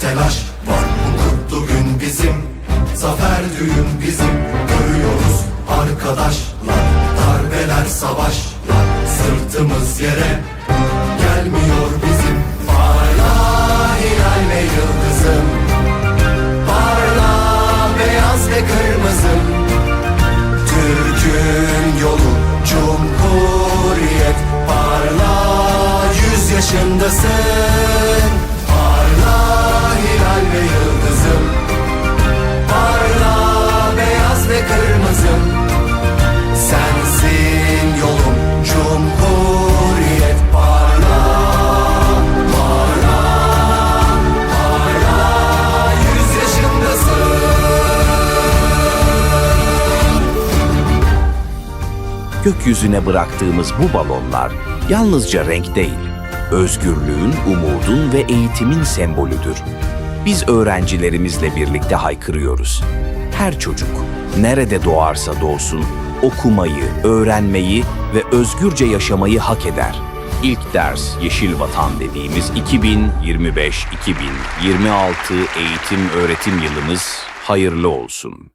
telaş var. Bu gün bizim Zafer düğün bizim. Görüyoruz arkadaşlar Darbeler savaşlar. Sırtımız yere gelmiyor bizim. Parla hilal ve yıldızım. Parla beyaz ve kırmızım Türk'ün yolu cumhuriyet. Parla yüz yaşındasın. Gökyüzüne bıraktığımız bu balonlar yalnızca renk değil, özgürlüğün, umudun ve eğitimin sembolüdür. Biz öğrencilerimizle birlikte haykırıyoruz. Her çocuk nerede doğarsa doğsun okumayı, öğrenmeyi ve özgürce yaşamayı hak eder. İlk ders Yeşil Vatan dediğimiz 2025-2026 eğitim öğretim yılımız hayırlı olsun.